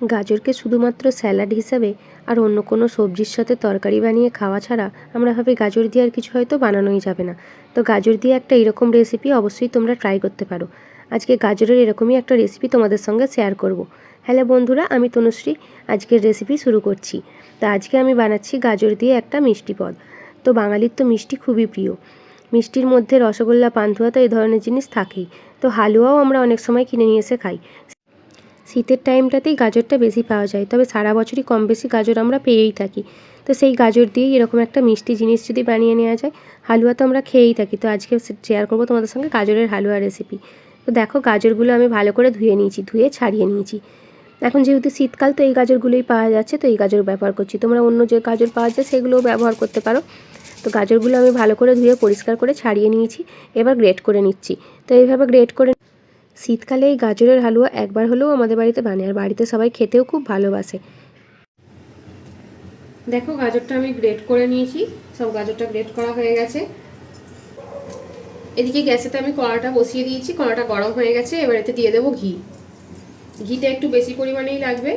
গাজরকে শুধুমাত্র স্যালাড হিসাবে আর অন্য কোনো সবজির সাথে তরকারি বানিয়ে খাওয়া ছাড়া আমরা ভাবি গাজর দিয়ে আর কিছু হয়তো বানানোই যাবে না। তো গাজর দিয়ে একটা এরকম রেসিপি অবশ্যই তোমরা ট্রাই করতে পারো। আজকে গাজরের এরকমই একটা রেসিপি তোমাদের সঙ্গে শেয়ার করব। হ্যালো বন্ধুরা, আমি তনুশ্রী। আজকের রেসিপি শুরু করছি। তো আজকে আমি বানাচ্ছি গাজর দিয়ে একটা মিষ্টি পদ। তো বাঙালির তো মিষ্টি খুবই প্রিয়। মিষ্টির মধ্যে রসগোল্লা পান্তুয়া তো এই ধরনের জিনিস থাকেই। তো হালুয়াও আমরা অনেক সময় কিনে নিয়ে এসে খাই। শীতের টাইমটাতেই গাজরটা বেশি পাওয়া যায়। তবে সারা বছরই কম বেশি গাজর আমরা পেয়েই থাকি। তো সেই গাজর দিয়েই এরকম একটা মিষ্টি জিনিস যদি বানিয়ে নেওয়া যায়, হালুয়া তো আমরা খেয়েই থাকি। তো আজকে শেয়ার করব তোমাদের সঙ্গে গাজরের হালুয়া রেসিপি তো দেখো, গাজরগুলো আমি ভালো করে ধুয়ে নিয়েছি, ধুয়ে ছাড়িয়ে নিয়েছি। এখন যেহেতু শীতকাল, তো এই গাজরগুলোই পাওয়া যাচ্ছে। তো এই গাজর ব্যবহার করছি। তোমরা অন্য যে গাজর পাওয়া যায়, সেগুলোও ব্যবহার করতে পারো। তো গাজরগুলো আমি ভালো করে ধুয়ে পরিষ্কার করে ছাড়িয়ে নিয়েছি। এবার গ্রেট করে নিচ্ছি। তো এইভাবে গ্রেট করে শীতকালে এই গাজরের হালুয়া একবার হলেও আমাদের বাড়িতে বানে আর বাড়িতে সবাই খেতেও খুব ভালোবাসে। দেখো, গাজরটা আমি গ্রেট করে নিয়েছি। সব গাজরটা গ্রেট করা হয়ে গেছে। এদিকে গ্যাসেতে আমি কড়াটা বসিয়ে দিয়েছি। কড়াটা গরম হয়ে গেছে। এবার এতে দিয়ে দেবো ঘি। ঘিটা একটু বেশি পরিমাণেই লাগবে।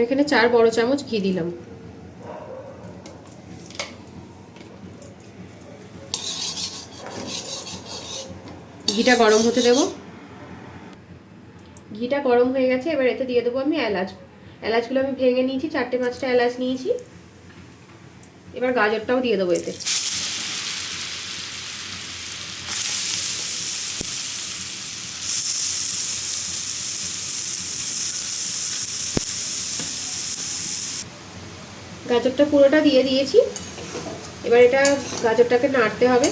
আমি এখানে চার বড় চামচ ঘি দিলাম। ঘিটা গরম হতে দেবো। ঘিটা গরম হয়ে গেছে, এবার এতে দিয়ে দেবো আমি এলাচ। এলাচগুলো আমি ভেঙে নিয়েছি, চারটে পাঁচটা এলাচ নিয়েছি। এবার গাজরটাও দিয়ে দেবো এতে। গাজরটা পুরোটা দিয়ে দিয়েছি। এবার এটা গাজরটাকে নাড়তে হবে।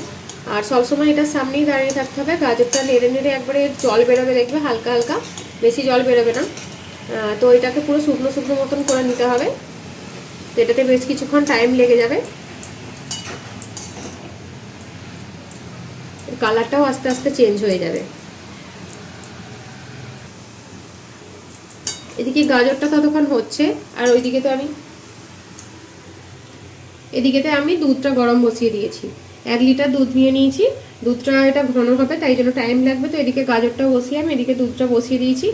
আর সবসময় এটার সামনেই দাঁড়িয়ে থাকতে হবে। গাজরটা নেড়ে নেড়ে একবারে জল বেরোবে দেখবে, হালকা হালকা। বেশি জল বেরোবে না। তো এটাকে পুরো শুকনো শুকনো মতন করে নিতে হবে। তো এটাতে বেশ কিছুক্ষণ টাইম লেগে যাবে। কালারটাও আস্তে আস্তে চেঞ্জ হয়ে যাবে। এদিকে গাজরটা ততক্ষণ হচ্ছে। আর ওইদিকে তো আমি এদিকেতে আমি দুধটা গরম বসিয়ে দিয়েছি। এক লিটার দুধ নিয়ে নিয়েছি। দুধটা এটা ঘন হবে, তাই জন্য টাইম লাগবে তো এদিকে গাজরটা বসিয়ে আমি এদিকে দুধটা বসিয়ে দিয়েছি।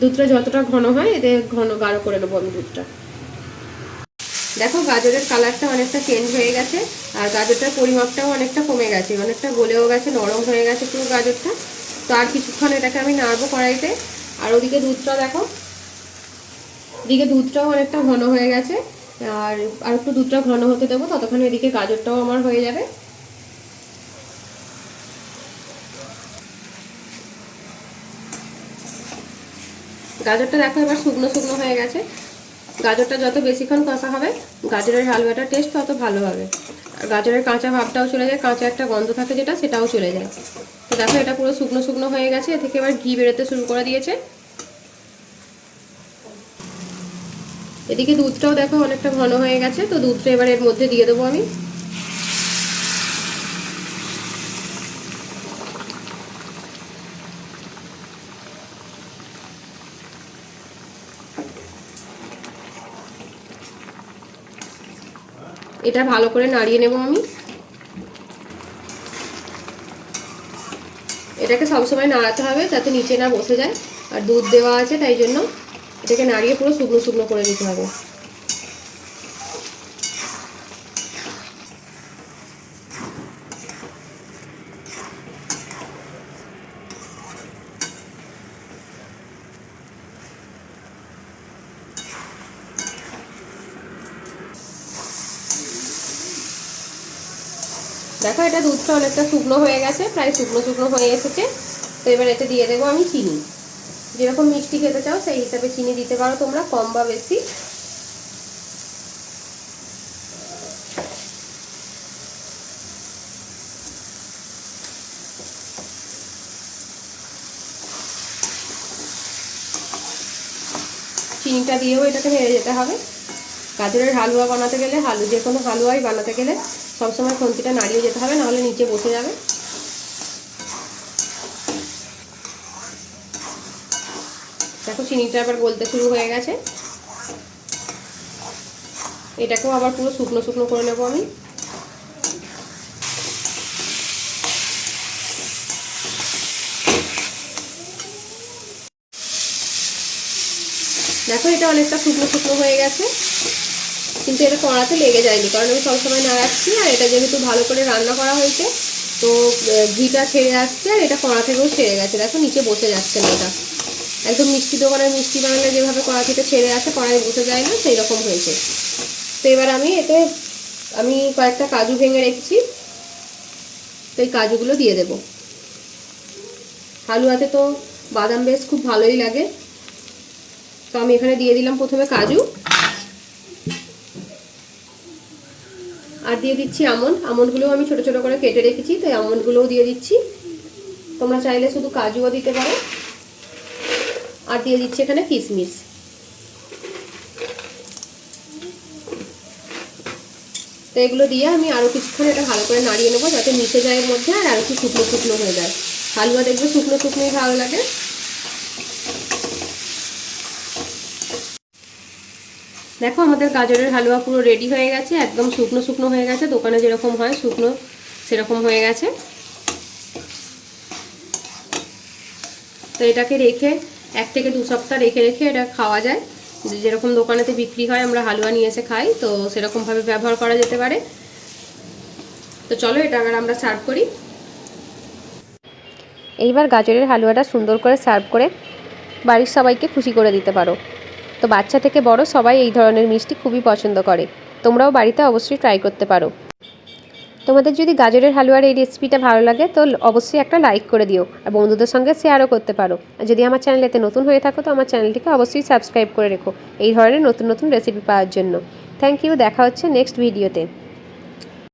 দুধটা যতটা ঘন হয়, এতে ঘন গাঢ় করে নেব আমি দুধটা। দেখো গাজরের কালারটা অনেকটা চেঞ্জ হয়ে গেছে, আর গাজরটার পরিমাপটাও অনেকটা কমে গেছে, অনেকটা গলেও গেছে, নরম হয়ে গেছে পুরো গাজরটা। তো আর কিছুক্ষণ এটাকে আমি নাড়বো কড়াইতে। আর ওদিকে দুধটা দেখো, এদিকে দুধটাও অনেকটা ঘন হয়ে গেছে। আর আর একটু দুধটা ঘন হতে দেবো, ততক্ষণ এদিকে গাজরটাও আমার হয়ে যাবে। গাজরটা দেখো এবার শুকনো শুকনো হয়ে গেছে। গাজরটা যত বেশিক্ষণ কষা হবে, গাজরের হালুয়াটার টেস্ট তত ভালো হবে। আর গাজরের কাঁচা ভাবটাও চলে যায়, কাঁচা একটা গন্ধ থাকে যেটা, সেটাও চলে যায়। তো দেখো এটা পুরো শুকনো শুকনো হয়ে গেছে, এ থেকে এবার ঘি বেরোতে শুরু করে দিয়েছে। এদিকে দুধটাও দেখো অনেকটা ঘন হয়ে গেছে, তো দুধটা এবার এর মধ্যে দিয়ে দেবো আমি। এটা ভালো করে নাড়িয়ে নেব আমি। এটাকে সবসময় নাড়াতে হবে যাতে নিচে না বসে যায়, আর দুধ দেওয়া আছে তাই জন্য। এটাকে নাড়িয়ে পুরো শুকনো শুকনো করে দিতে হবে। দেখো, এটা দুধটা অনেকটা শুকনো হয়ে গেছে, প্রায় শুকনো শুকনো হয়ে এসেছে। তো এবার এতে দিয়ে দেবো আমি চিনি। যেরকম মিষ্টি খেতে চাও, সেই হিসাবে চিনি দিতে পারো তোমরা, কম বা বেশি। চিনিটা দিয়েও এটাকে নেড়ে যেতে হবে। গাজরের হালুয়া বানাতে গেলে, হালু যে কোনো হালুয়াই বানাতে গেলে সবসময় খন্তিটা নাড়িয়ে যেতে হবে, নাহলে নিচে বসে যাবে। দেখো চিনিটা আবার গলতে শুরু হয়ে গেছে। এটাকেও আবার পুরো শুকনো শুকনো করে নেব আমি। দেখো এটা অনেকটা শুকনো শুকনো হয়ে গেছে। কিন্তু এটা কড়াতে লেগে যায়নি, কারণ আমি সবসময় নাড়াচ্ছি আর এটা যেহেতু ভালো করে রান্না করা হয়েছে, তো ঘিটা ছেড়ে আসছে আর এটা কড়া থেকেও ছেড়ে গেছে। দেখো নিচে বসে যাচ্ছে না এটা একদম মিষ্টি দোকানের মিষ্টি বানালে যেভাবে কড়া থেকে ছেড়ে আসে কড়াই বসে যায় না সেই রকম হয়েছে। তো এবার আমি এতে, আমি কয়েকটা কাজু ভেঙে রেখেছি। তো এই কাজুগুলো দিয়ে দেব। হালুয়াতে তো বাদাম বেশ খুব ভালোই লাগে। তো আমি এখানে দিয়ে দিলাম প্রথমে কাজু। আর দিয়ে দিচ্ছি আমন্ড। আমন্ডগুলোও আমি ছোট ছোট করে কেটে রেখেছি, তো এই আমন্ডগুলোও দিয়ে দিচ্ছি। তোমরা চাইলে শুধু কাজুও দিতে পারো। আর দিয়ে দিচ্ছি এখানে কিশমিশ তো এগুলো দিয়ে আমি আরও কিছুক্ষণ এটা ভালো করে নাড়িয়ে নেব যাতে মিশে যায় এর মধ্যে আর আর একটু শুকনো শুকনো হয়ে যায়। হালুয়া দেখবে শুকনো শুকনোই ভালো লাগে। দেখো আমাদের গাজরের হালুয়া পুরো রেডি হয়ে গেছে, একদম শুকনো শুকনো হয়ে গেছে, দোকানে যেরকম হয় শুকনো সেরকম হয়ে গেছে। তো এটাকে রেখে এক থেকে দু সপ্তাহ রেখে রেখে এটা খাওয়া যায়। যেরকম দোকানেতে বিক্রি হয়, আমরা হালুয়া নিয়ে এসে খাই, তো সেরকমভাবে ব্যবহার করা যেতে পারে। তো চলো, এটা আবার আমরা সার্ভ করি। এইবার গাজরের হালুয়াটা সুন্দর করে সার্ভ করে বাড়ির সবাইকে খুশি করে দিতে পারো। তো বাচ্চা থেকে বড় সবাই এই ধরনের মিষ্টি খুবই পছন্দ করে। তোমরাও বাড়িতে অবশ্যই ট্রাই করতে পারো। তোমাদের যদি গাজরের হালুয়ার এই রেসিপিটা ভালো লাগে, তো অবশ্যই একটা লাইক করে দিও আর বন্ধুদের সঙ্গে শেয়ারও করতে পারো। আর যদি আমার চ্যানেলেতে নতুন হয়ে থাকো, তো আমার চ্যানেলটিকে অবশ্যই সাবস্ক্রাইব করে রেখো, এই ধরনের নতুন নতুন রেসিপি পাওয়ার জন্য। থ্যাংক ইউ দেখা হচ্ছে নেক্সট ভিডিওতে